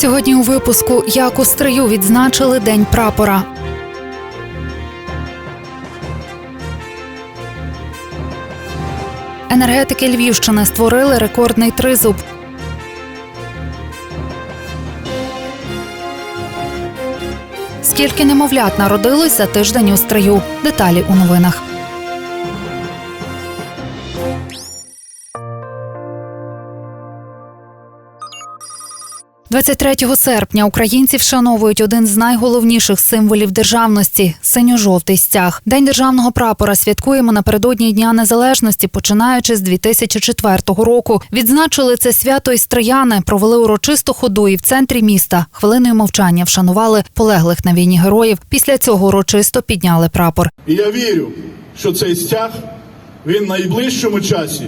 Сьогодні у випуску як у стрию відзначили День прапора. Енергетики Львівщини створили рекордний тризуб. Скільки немовлят народилось за тиждень у стрию? Деталі у новинах. – 23 серпня українці вшановують один з найголовніших символів державності синьо-жовтий стяг. День державного прапора святкуємо напередодні Дня Незалежності, починаючи з 2004 року. Відзначили це свято і стрияни, провели урочисту ходу і в центрі міста. Хвилиною мовчання вшанували полеглих на війні героїв. Після цього урочисто підняли прапор. Я вірю, що цей стяг він в найближчому часі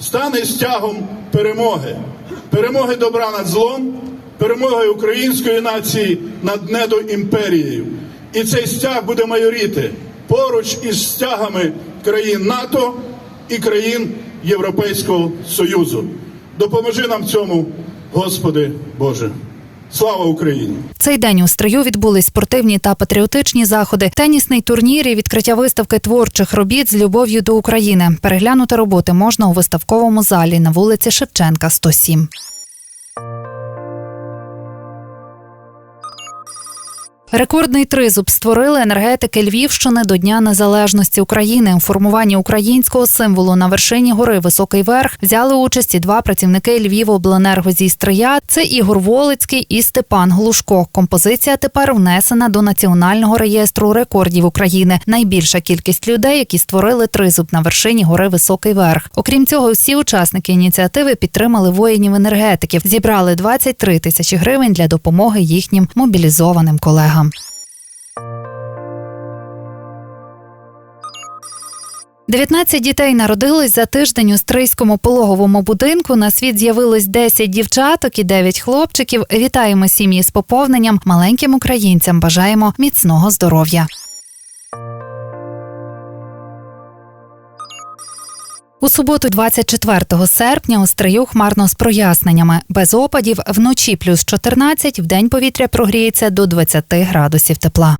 стане стягом перемоги, перемоги добра над злом, перемоги української нації над недоімперією. І цей стяг буде майоріти поруч із стягами країн НАТО і країн Європейського Союзу. Допоможи нам цьому, Господи Боже. Слава Україні! Цей день у стрию відбулись спортивні та патріотичні заходи, тенісний турнір і відкриття виставки творчих робіт з любов'ю до України. Переглянути роботи можна у виставковому залі на вулиці Шевченка, 107. Рекордний тризуб створили енергетики Львівщини до Дня Незалежності України. У формуванні українського символу на вершині гори Високий Верх взяли участь і два працівники Львівобленерго зі Стрия. Це Ігор Волицький і Степан Глушко. Композиція тепер внесена до національного реєстру рекордів України. Найбільша кількість людей, які створили тризуб на вершині гори Високий Верх. Окрім цього, всі учасники ініціативи підтримали воїнів енергетиків. Зібрали 23 тисячі гривень для допомоги їхнім мобілізованим колегам. 19 дітей народились за тиждень у стрийському пологовому будинку. На світ з'явилось 10 дівчаток і 9 хлопчиків. Вітаємо сім'ї з поповненням. Маленьким українцям бажаємо міцного здоров'я. У суботу, 24 серпня, у стрию хмарно з проясненнями. Без опадів вночі плюс 14, день повітря прогріється до 20 градусів тепла.